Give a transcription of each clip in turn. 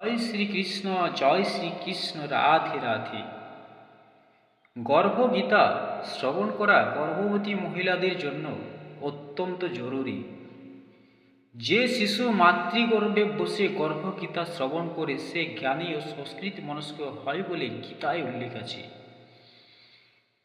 জয় শ্রীকৃষ্ণ জয় শ্রীকৃষ্ণ, রাধে রাধে। গর্ভগীতা শ্রবণ করা গর্ভবতী মহিলাদের জন্য অত্যন্ত জরুরি। যে শিশু মাতৃগর্ভে বসে গর্ভগীতা শ্রবণ করে, সে জ্ঞানী ও সংস্কৃত মনস্ক হয় বলে গীতায় উল্লেখ আছে।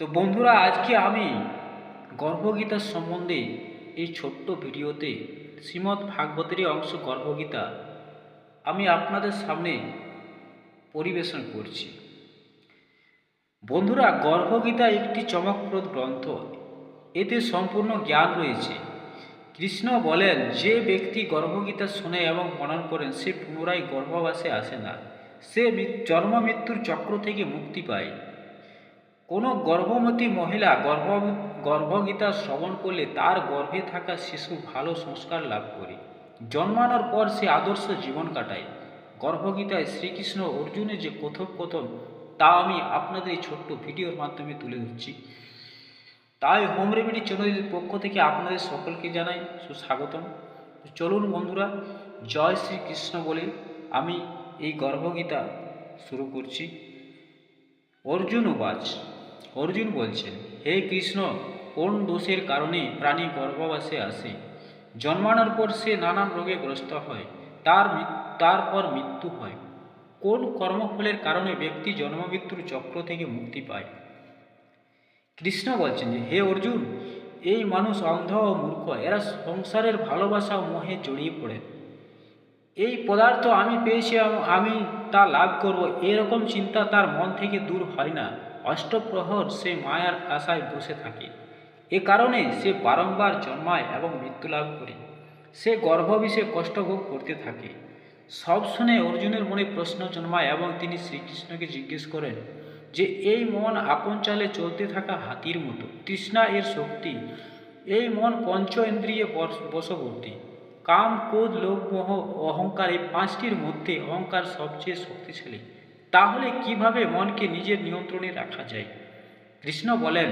তো বন্ধুরা, আজকে আমি গর্ভগীতার সম্বন্ধে এই ছোট্ট ভিডিওতে শ্রীমদ্ ভাগবতেরই অংশ গর্ভগীতা আমি আপনাদের সামনে পরিবেশন করছি। বন্ধুরা, গর্ভগীতা একটি চমকপ্রদ গ্রন্থ। এতে সম্পূর্ণ জ্ঞান রয়েছে। কৃষ্ণ বলেন, যে ব্যক্তি গর্ভগীতা শোনে এবং মনন করেন, সে পুনরায় গর্ভবাসে আসে না। সে জন্ম মৃত্যুর চক্র থেকে মুক্তি পায়। কোনো গর্ভবতী মহিলা গর্ভ গর্ভগীতা শ্রবণ করলে তার গর্ভে থাকা শিশু ভালো সংস্কার লাভ করে। জন্মানোর পর সে আদর্শ জীবন কাটায়। গর্ভগীতায় শ্রীকৃষ্ণ অর্জুনের যে কথোপকথন তা আমি আপনাদের এই ছোট্ট ভিডিওর মাধ্যমে তুলে ধরছি। তাই হোম রেমেডি চ্যানেলের পক্ষ থেকে আপনাদের সকলকে জানাই সুস্বাগতম। চলুন বন্ধুরা, জয় শ্রীকৃষ্ণ বলে আমি এই গর্ভগীতা শুরু করছি। অর্জুন উবাচ। অর্জুন বলছেন, হে কৃষ্ণ, কোন দোষের কারণে প্রাণী গর্ভবাসে আসে? জন্মানোর পর সে নানান রোগে গ্রস্ত হয়, তার তারপর মৃত্যু হয়। কোন কর্মফলের কারণে ব্যক্তি জন্মমৃত্যুর চক্র থেকে মুক্তি পায়? কৃষ্ণ বলছেন যে, হে অর্জুন, এই মানুষ অন্ধ ও মূর্খ, এরা সংসারের ভালোবাসা ও মোহে জড়িয়ে পড়ে। এই পদার্থ আমি পেয়েছি আম- তা লাভ করব, এরকম চিন্তা তার মন থেকে দূর হয় না। অষ্টপ্রহর সে মায়ার আশায় বসে থাকে। এ কারণে সে বারংবার জন্মায় এবং মৃত্যু লাভ করে। সে গর্ভবিষে কষ্ট ভোগ করতে থাকে। সব শুনে অর্জুনের মনে প্রশ্ন জন্মায় এবং তিনি শ্রীকৃষ্ণকে জিজ্ঞেস করেন যে, এই মন আপন চালে চলতে থাকা হাতির মতো। তৃষ্ণা এর শক্তি। এই মন পঞ্চ ইন্দ্রিয়ে বশবর্তী। কাম, ক্রোধ, লোভ, মোহ, অহংকার এই পাঁচটির মধ্যে অহংকার সবচেয়ে শক্তিশালী। তাহলে কীভাবে মনকে নিজের নিয়ন্ত্রণে রাখা যায়? কৃষ্ণ বলেন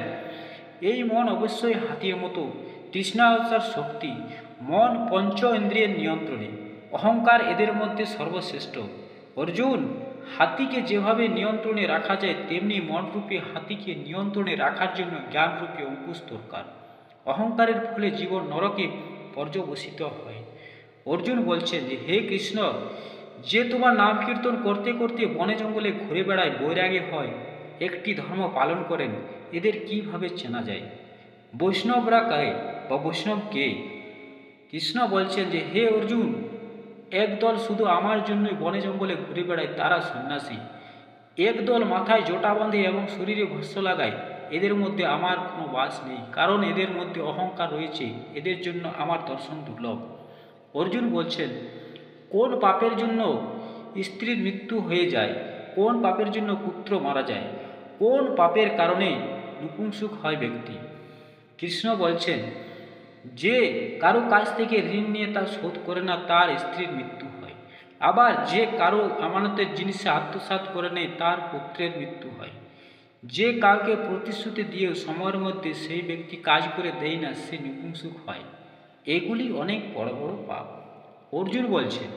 এই মন অবশ্যই হাতির মতো, তৃষ্ণা তার শক্তি। মন পঞ্চ ইন্দ্রিয়ের নিয়ন্ত্রণে, অহংকার এদের মধ্যে সর্বশ্রেষ্ঠ। অর্জুন, হাতিকে যেভাবে নিয়ন্ত্রণে রাখা যায়, তেমনি মনরূপী হাতিকে নিয়ন্ত্রণে রাখার জন্য জ্ঞানরূপী অঙ্কুশ দরকার। অহংকারের ফলে জীবন নরকে পর্যবসিত হয়। অর্জুন বলছেন যে, হে কৃষ্ণ, যে তোমার নাম কীর্তন করতে করতে বনে জঙ্গলে ঘুরে বেড়ায় বৈরাগী হয় একটি ধর্ম পালন করেন, এদের কীভাবে চেনা যায়? বৈষ্ণবরা কে বা বৈষ্ণব কে? কৃষ্ণ বলছেন যে, হে অর্জুন, একদল শুধু আমার জন্যই বনে জঙ্গলে ঘুরে বেড়ায়, তারা সন্ন্যাসী। একদল মাথায় জটা বাঁধে এবং শরীরে ভস্য লাগায়, এদের মধ্যে আমার কোনো বাস নেই, কারণ এদের মধ্যে অহংকার রয়েছে, এদের জন্য আমার দর্শন দুর্লভ। অর্জুন বলছেন, কোন পাপের জন্য স্ত্রীর মৃত্যু হয়ে যায়, কোন পাপের জন্য পুত্র মারা যায়? কোন পাপের কারণে নপুংসুক হয় ব্যক্তি? কৃষ্ণ বলছেন, যে কারও কাছ থেকে ঋণ নিয়ে তা শোধ করে না, তার স্ত্রীর মৃত্যু হয়। আবার যে কারও আমানতের জিনিসে আত্মসাৎ করে নেয়, তার পুত্রের মৃত্যু হয়। যে কাউকে প্রতিশ্রুতি দিয়েও সময়ের মধ্যে সেই ব্যক্তি কাজ করে দেয় না, সে নপুংসুক হয়। এগুলি অনেক বড় বড় পাপ। অর্জুন বলছেন,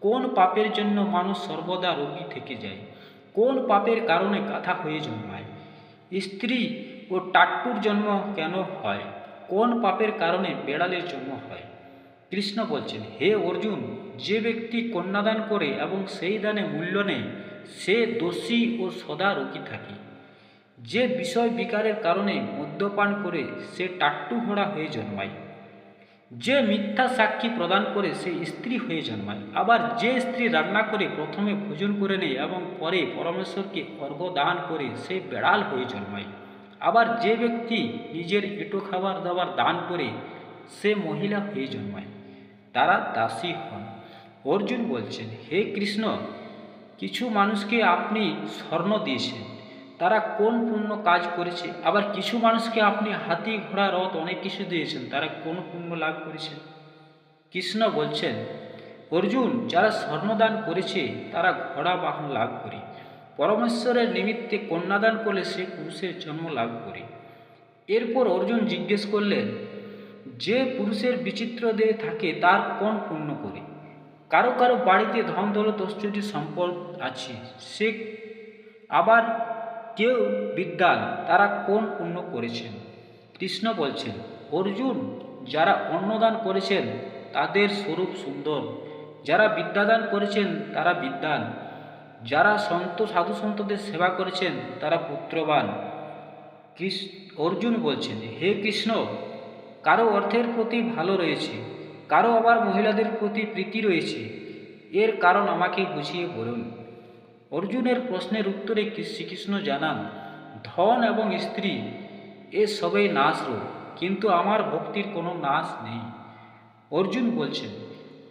কোন পাপের জন্য মানুষ সর্বদা রোগী থেকে যায়? কোন পাপের কারণে কাঁথা হয়ে জন্মায়? স্ত্রী ও টাট্টুর জন্ম কেন হয়? কোন পাপের কারণে বেড়ালের জন্ম হয়? কৃষ্ণ বলছেন, হে অর্জুন, যে ব্যক্তি কন্যাদান করে এবং সেই দানে মূল্য নেয়, সে দোষী ও সদা রোগী থাকে। যে বিষয় বিকারের কারণে মদ্যপান করে, সে টাট্টু ঘোড়া হয়ে জন্মায়। যে মিথ্যা সাক্ষী প্রদান করে সে স্ত্রী হয়ে জন্মায়, আবার যে স্ত্রী রান্না করে প্রথমে ভোজন করে নেয় এবং পরে পরমেশ্বরকে অর্ঘ দান করে সে বেড়াল হয়ে জন্মায়, আবার যে ব্যক্তি নিজের এঁটো খাবার দাবার দান করে সে মহিলা হয়ে জন্মায়, তারা দাসী হন। অর্জুন বলছেন, হে কৃষ্ণ, কিছু মানুষকে আপনি স্বর্ণ দিয়েছেন তারা কোন পুণ্য কাজ করেছে? আবার কিছু মানুষকে আপনি হাতি, ঘোড়া, রথ অনেক কিছু দিয়েছেন, তারা কোন পুণ্য লাভ করেছে? কৃষ্ণ বলছেন, অর্জুন, যারা স্বর্ণদান করেছে, তারা ঘোড়া, বাহন লাভ করে। পরমেশ্বরের নিমিত্তে কন্যাদান করলে সে পুরুষের জন্ম লাভ করে। এরপর অর্জুন জিজ্ঞেস করলেন, যে পুরুষের বিচিত্র দেহে থাকে, তার কোন পুণ্য করে? কারও কারও বাড়িতে ধন দৌলত ঐশ্বর্য সম্পদ আছে, সে আবার কেউ বিদ্যান তারা কোন পুণ্য করেছেন? কৃষ্ণ বলছেন, অর্জুন, যারা অন্নদান করেছেন, তাদের স্বরূপ সুন্দর। যারা বিদ্যাদান করেছেন, তারা বিদ্যান। যারা সন্ত, সাধু সন্তদের সেবা করেছেন, তারা পুত্রবান। অর্জুন বলছেন, হে কৃষ্ণ, কারও অর্থের প্রতি ভালো রয়েছে, কারও আবার মহিলাদের প্রতি প্রীতি রয়েছে। এর কারণ আমাকে বুঝিয়ে বলুন। অর্জুনের প্রশ্নের উত্তরে শ্রীকৃষ্ণ জানান, ধন এবং স্ত্রী, এ সবই নাশরূপ কিন্তু আমার ভক্তির কোনো নাশ নেই। অর্জুন বলছেন,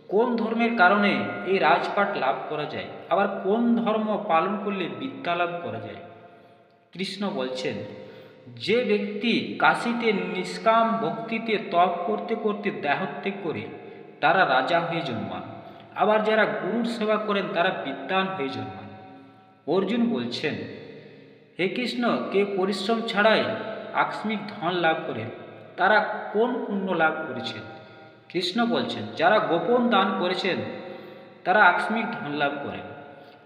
কোন ধর্মের কারণে এই রাজপাট লাভ করা যায়? আবার কোন ধর্ম পালন করলে বিদ্যা লাভ করা যায়? কৃষ্ণ বলছেন, যে ব্যক্তি কাশিতে নিষ্কাম ভক্তিতে তপ করতে করতে দেহত্যাগ করে, তারা রাজা হয়ে জন্মান। আবার যারা গুরুর সেবা করেন, তারা বিদ্যান হয়ে জন্মান। অর্জুন বলছেন, হে কৃষ্ণ, কে পরিশ্রম ছাড়াই আকস্মিক ধন লাভ করেন? তারা কোন পুণ্য লাভ করেছেন? কৃষ্ণ বলছেন, যারা গোপন দান করেছেন, তারা আকস্মিক ধন লাভ করেন।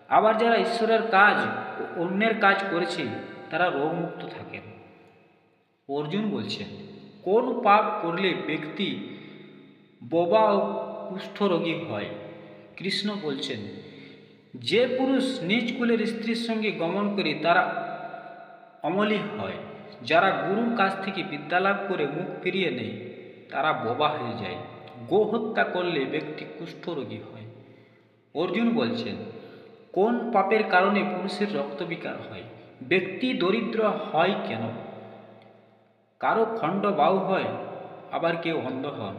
আবার যারা ঈশ্বরের কাজ ও অন্যের কাজ করেছে, তারা রোগমুক্ত থাকেন। অর্জুন বলছেন, কোন পাপ করলে ব্যক্তি বোবা ও কুষ্ঠরোগী হয়? কৃষ্ণ বলছেন যে পুরুষ নিজ কুলের স্ত্রীর সঙ্গে গমন করে তারা অমলি হয়, যারা গুরুর কাছ থেকে বিদ্যা লাভ করে মুখ ফিরিয়ে নেয়, তারা বোবা হয়ে যায়। গো হত্যা করলে ব্যক্তি কুষ্ঠরোগী হয়। অর্জুন বলছেন, কোন পাপের কারণে পুরুষের রক্তবিকার হয়? ব্যক্তি দরিদ্র হয় কেন? কারও খণ্ড বাউ হয়, আবার কেউ অন্ধ হন।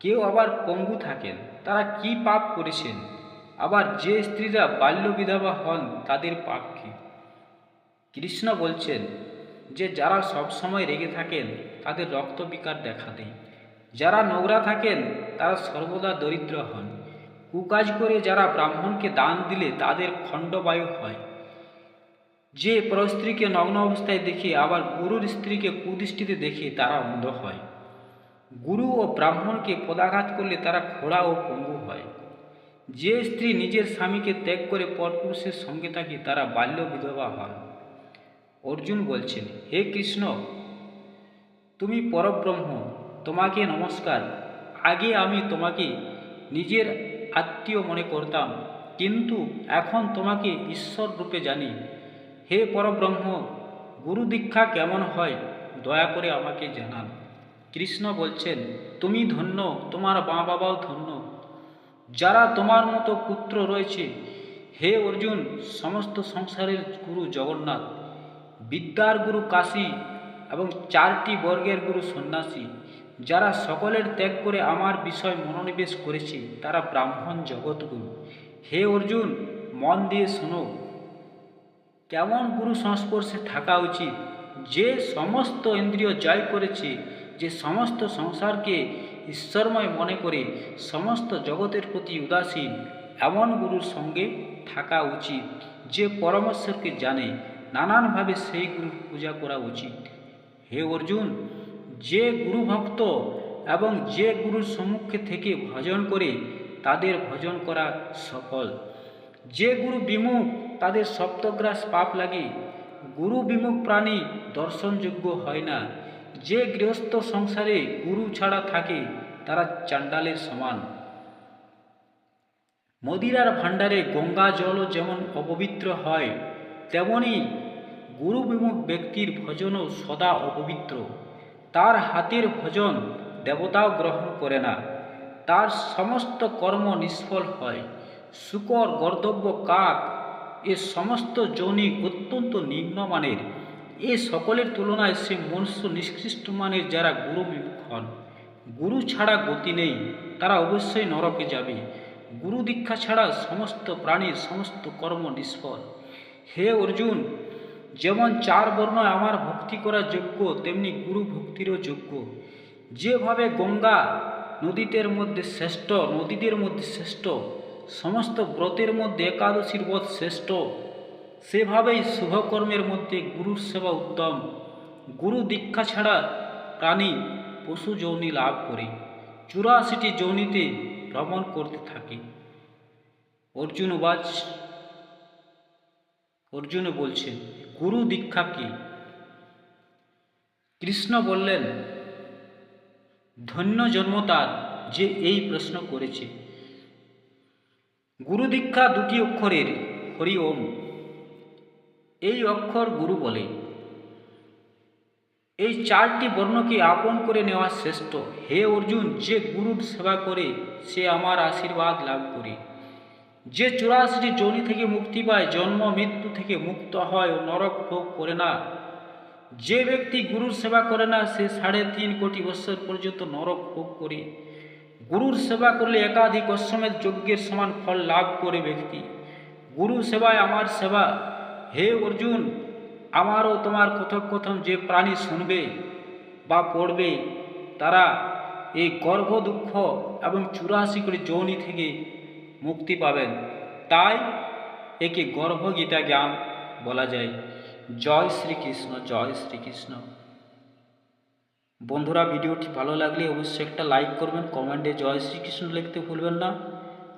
কেউ আবার পঙ্গু থাকেন, তারা কি পাপ করেছেন? আবার যে স্ত্রীরা বাল্য বিধবা হন তাদের কি কৃষ্ণ বলছেন যে যারা সব সময় রেগে থাকেন, তাদের রক্ত বিকার দেখা দেয় যারা নোংরা থাকেন, তারা সর্বদা দরিদ্র হন। কুকাজ করে যারা ব্রাহ্মণকে দান দিলে তাদের খণ্ডবায়ু হয়। যে পরস্ত্রীকে নগ্ন অবস্থায় দেখে আবার গুরুর স্ত্রীকে কুদৃষ্টিতে দেখে তারা অন্ধ হয়। গুরু ও ব্রাহ্মণকে পদাঘাত করলে তারা খোড়া ও পঙ্গু হয়। যে স্ত্রী নিজের স্বামীকে ত্যাগ করে পরপুরুষের সঙ্গে থাকে, তারা বাল্য বিধবা হন। অর্জুন বলছেন, হে কৃষ্ণ, তুমি পরব্রহ্ম, তোমাকে নমস্কার। আগে আমি তোমাকে নিজের আত্মীয় মনে করতাম, কিন্তু এখন তোমাকে ঈশ্বর রূপে জানি। হে পরব্রহ্ম, গুরু দীক্ষা কেমন হয়, দয়া করে আমাকে জানান। কৃষ্ণ বলছেন, তুমি ধন্য, তোমার মা বাবাও ধন্য। যারা তোমার মতো পুত্র রয়েছে, হে অর্জুন, সমস্ত সংসারের গুরু জগন্নাথ, বিদ্যার গুরু কাশী এবং চারটি বর্গের গুরু সন্ন্যাসী, যারা সকলের ত্যাগ করে আমার বিষয় মনোনিবেশ করেছে, তারা ব্রাহ্মণ জগৎগুরু। হে অর্জুন, মন দিয়ে শোনো, কেমন গুরু সংস্পর্শে থাকা উচিত? যে সমস্ত ইন্দ্রিয় জয় করেছে, যে সমস্ত সংসারকে ঈশ্বরময় মনে করে সমস্ত জগতের প্রতি উদাসীন, এমন গুরুর সঙ্গে থাকা উচিত যে পরমেশ্বরকে জানে, নানানভাবে সেই গুরুর পূজা করা উচিত। হে অর্জুন, যে গুরু ভক্ত এবং যে গুরুর সম্মুখে থেকে ভজন করে, তাদের ভজন করা সফল। যে গুরু বিমুখ, তাদের সপ্তগ্রাস পাপ লাগে। গুরু বিমুখ প্রাণী দর্শনযোগ্য হয় না। যে গৃহস্থ সংসারে গুরু ছাড়া থাকে তারা চাণ্ডালের সমান। মদিরার ভাণ্ডারে গঙ্গা জলও যেমন অপবিত্র হয়, তেমনি গুরু বিমুখ ব্যক্তির ভজনও সদা অপবিত্র। তার হাতের ভজন দেবতাও গ্রহণ করে না। তার সমস্ত কর্ম নিষ্ফল হয়। শুকর গর্দব্য কাক এ সমস্ত যৌনি অত্যন্ত নিম্নমানের। এ সকলের তুলনায় সে মনুষ্য নিষ্কৃষ্ট মানের যারা গুরু বিমুখ হন। গুরু ছাড়া গতি নেই, তারা অবশ্যই নরকে যাবে। গুরু দীক্ষা ছাড়া সমস্ত প্রাণীর সমস্ত কর্ম নিষ্ফল। হে অর্জুন, যেমন চার বর্ণ আমার ভক্তি করা যোগ্য, তেমনি গুরু ভক্তিরও যোগ্য। যেভাবে গঙ্গা নদীদের মধ্যে শ্রেষ্ঠ, নদীদের মধ্যে শ্রেষ্ঠ, সমস্ত ব্রতের মধ্যে একাদশীর ব্রত শ্রেষ্ঠ, সেভাবেই শুভকর্মের মধ্যে গুরুর সেবা উত্তম। গুরু দীক্ষা ছাড়া প্রাণী পশু যৌনি লাভ করে। চুরাশিটি যৌনিতে ভ্রমণ করতে থাকে। অর্জুন উবাচ, অর্জুন বলছেন গুরু দীক্ষা কি? কৃষ্ণ বললেন, ধন্য জন্ম তার যে এই প্রশ্ন করেছে। গুরু দীক্ষা দুটি অক্ষরের হরি ওম। এই অক্ষর গুরু বলে। এই চারটি বর্ণকে আপন করে নেওয়া শ্রেষ্ঠ। হে অর্জুন, যে গুরুর সেবা করে, সে আমার আশীর্বাদ লাভ করে। যে চুরাশিটি যোনি থেকে মুক্তি পায়, জন্ম, মৃত্যু থেকে মুক্ত হয় নরক ভোগ করে না। যে ব্যক্তি গুরুর সেবা করে না, সে সাড়ে তিন কোটি বৎসর পর্যন্ত নরক ভোগ করে। গুরুর সেবা করলে একাধিক অশ্বমেধ যজ্ঞের সমান ফল লাভ করে ব্যক্তি। গুরু সেবায় আমার সেবা। হে অর্জুন আমারও তোমার কথোপকথন যে প্রাণী শুনবে বা পড়বে, তারা এই গর্ভ দুঃখ এবং চুরাশি করে যৌনি থেকে মুক্তি পাবেন। তাই একে গর্ভগীতা জ্ঞান বলা যায়। জয় শ্রীকৃষ্ণ জয় শ্রীকৃষ্ণ। বন্ধুরা, ভিডিওটি ভালো লাগলে অবশ্যই একটা লাইক করবেন, কমেন্টে জয় শ্রীকৃষ্ণ লিখতে ভুলবেন না।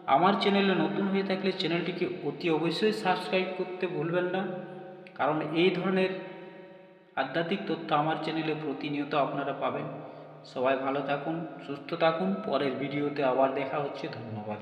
আমার চ্যানেলে নতুন হয়ে থাকলে চ্যানেলটিকে অতি অবশ্যই সাবস্ক্রাইব করতে ভুলবেন না। কারণ এই ধরনের আধ্যাত্মিক তথ্য আমার চ্যানেলে প্রতিনিয়ত আপনারা পাবেন। সবাই ভালো থাকুন, সুস্থ থাকুন। পরের ভিডিওতে আবার দেখা হচ্ছে। ধন্যবাদ।